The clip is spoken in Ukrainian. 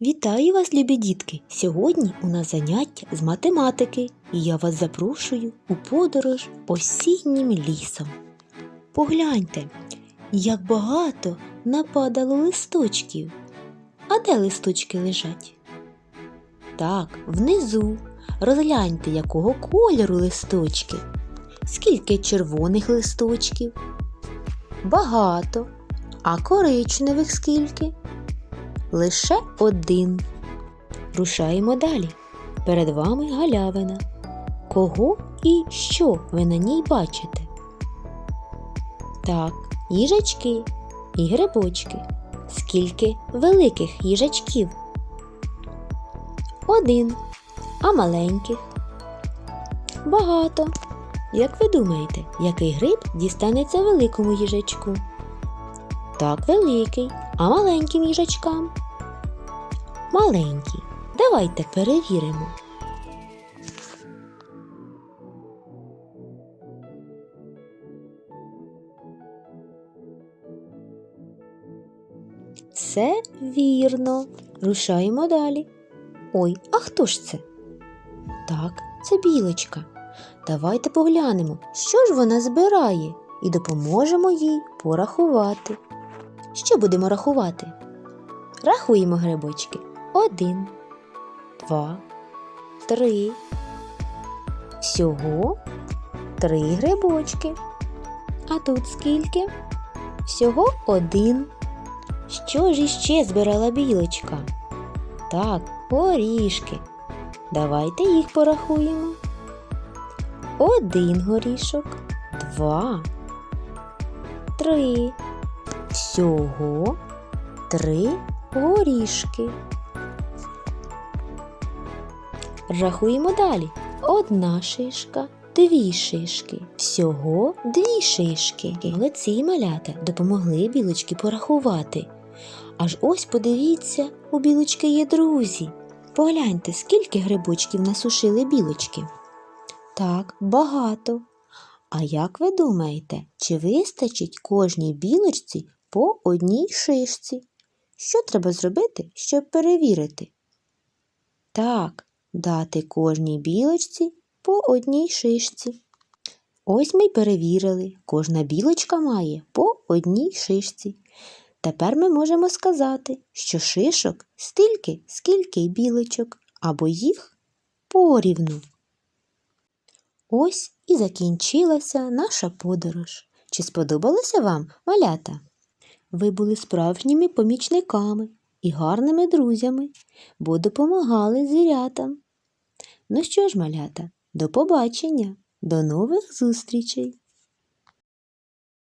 Вітаю вас, любі дітки! Сьогодні у нас заняття з математики, і я вас запрошую у подорож осіннім лісом. Погляньте, як багато нападало листочків. А де листочки лежать? Так, внизу. Розгляньте, якого кольору листочки. Скільки червоних листочків? Багато. А коричневих скільки? Лише один. Рушаємо далі. Перед вами галявина. Кого і що ви на ній бачите? Так, їжачки і грибочки. Скільки великих їжачків? Один. А маленьких? Багато. Як ви думаєте, який гриб дістанеться великому їжачку? Так, великий, а маленьким їжачкам? Маленький. Давайте перевіримо. Все вірно. Рушаємо далі. Ой, а хто ж це? Так, це білочка. Давайте поглянемо, що ж вона збирає, і допоможемо їй порахувати. Що будемо рахувати? Рахуємо грибочки. Один, два, три. Всього три грибочки. А тут скільки? Всього один. Що ж іще збирала білочка? Так, горішки. Давайте їх порахуємо. Один горішок, два, три. Всього три горішки. Рахуємо далі. Одна шишка, дві шишки. Всього дві шишки. Молодці малята допомогли білочки порахувати. Аж ось подивіться, у білочки є друзі. Погляньте, скільки грибочків насушили білочки. Так, багато. А як ви думаєте, чи вистачить кожній білочці по одній шишці? Що треба зробити, щоб перевірити? Так, дати кожній білочці по одній шишці. Ось ми й перевірили, кожна білочка має по одній шишці. Тепер ми можемо сказати, що шишок стільки, скільки й білочок, або їх порівну. Ось і закінчилася наша подорож. Чи сподобалося вам, малята? Ви були справжніми помічниками і гарними друзями, бо допомагали звірятам. Ну що ж, малята, до побачення, до нових зустрічей!